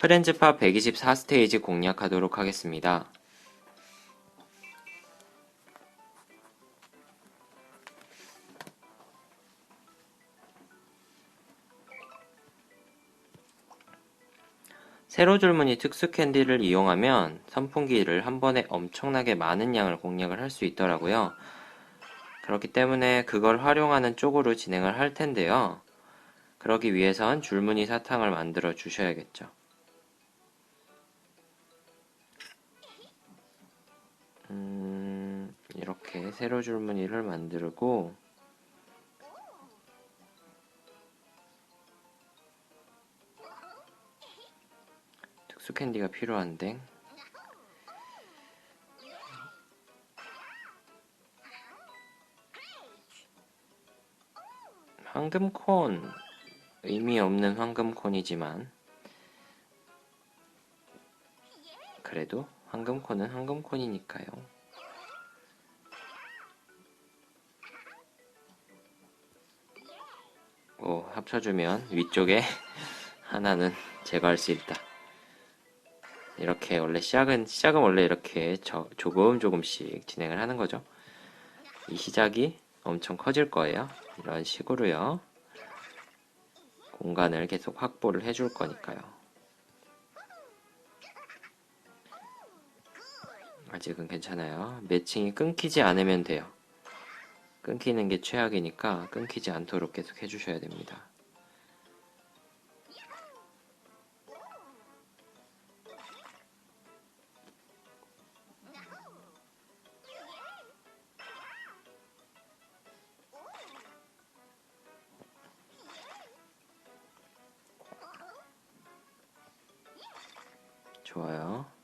프렌즈파 124스테이지 공략하도록 하겠습니다. 세로 줄무늬 특수 캔디를 이용하면 선풍기를 한 번에 엄청나게 많은 양을 공략을 할 수 있더라고요. 그렇기 때문에 그걸 활용하는 쪽으로 진행을 할 텐데요. 그러기 위해선 줄무늬 사탕을 만들어 주셔야겠죠. 음, 이렇게 세로 줄무늬를 만들고 특수 캔디가 필요한데 황금콘 의미 없는 황금콘이지만 그래도 황금콘은 황금콘이니까요. 오, 합쳐주면 위쪽에 하나는 제거할 수 있다. 이렇게 원래 시작은 시작은 원래 이렇게 저, 조금 조금씩 진행을 하는 거죠. 이 시작이 엄청 커질 거예요. 이런 식으로요. 공간을 계속 확보를 해줄 거니까요. 아직은 괜찮아요. 매칭이 끊기지 않으면 돼요. 끊기는 게 최악이니까 끊기지 않도록 계속 해주셔야 됩니다. 좋아요.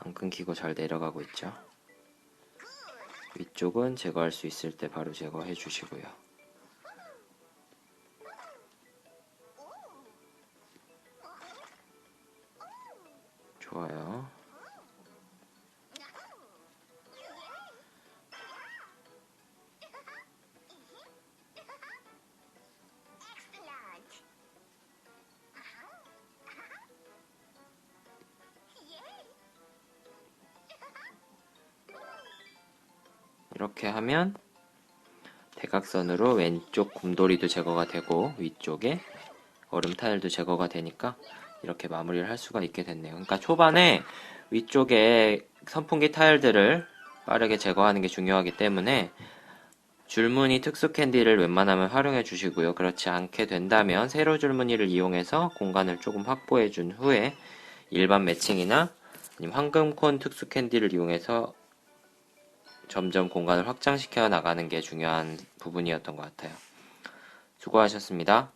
안 끊기고 잘 내려가고 있죠. 위쪽은 제거할 수 있을 때 바로 제거해 주시고요. 좋아요. 이렇게 하면 대각선으로 왼쪽 곰돌이도 제거가 되고 위쪽에 얼음 타일도 제거가 되니까 이렇게 마무리를 할 수가 있게 됐네요. 그러니까 초반에 위쪽에 선풍기 타일들을 빠르게 제거하는 게 중요하기 때문에 줄무늬 특수 캔디를 웬만하면 활용해 주시고요. 그렇지 않게 된다면 세로 줄무늬를 이용해서 공간을 조금 확보해 준 후에 일반 매칭이나 황금콘 특수 캔디를 이용해서 점점 공간을 확장시켜 나가는 게 중요한 부분이었던 것 같아요. 수고하셨습니다.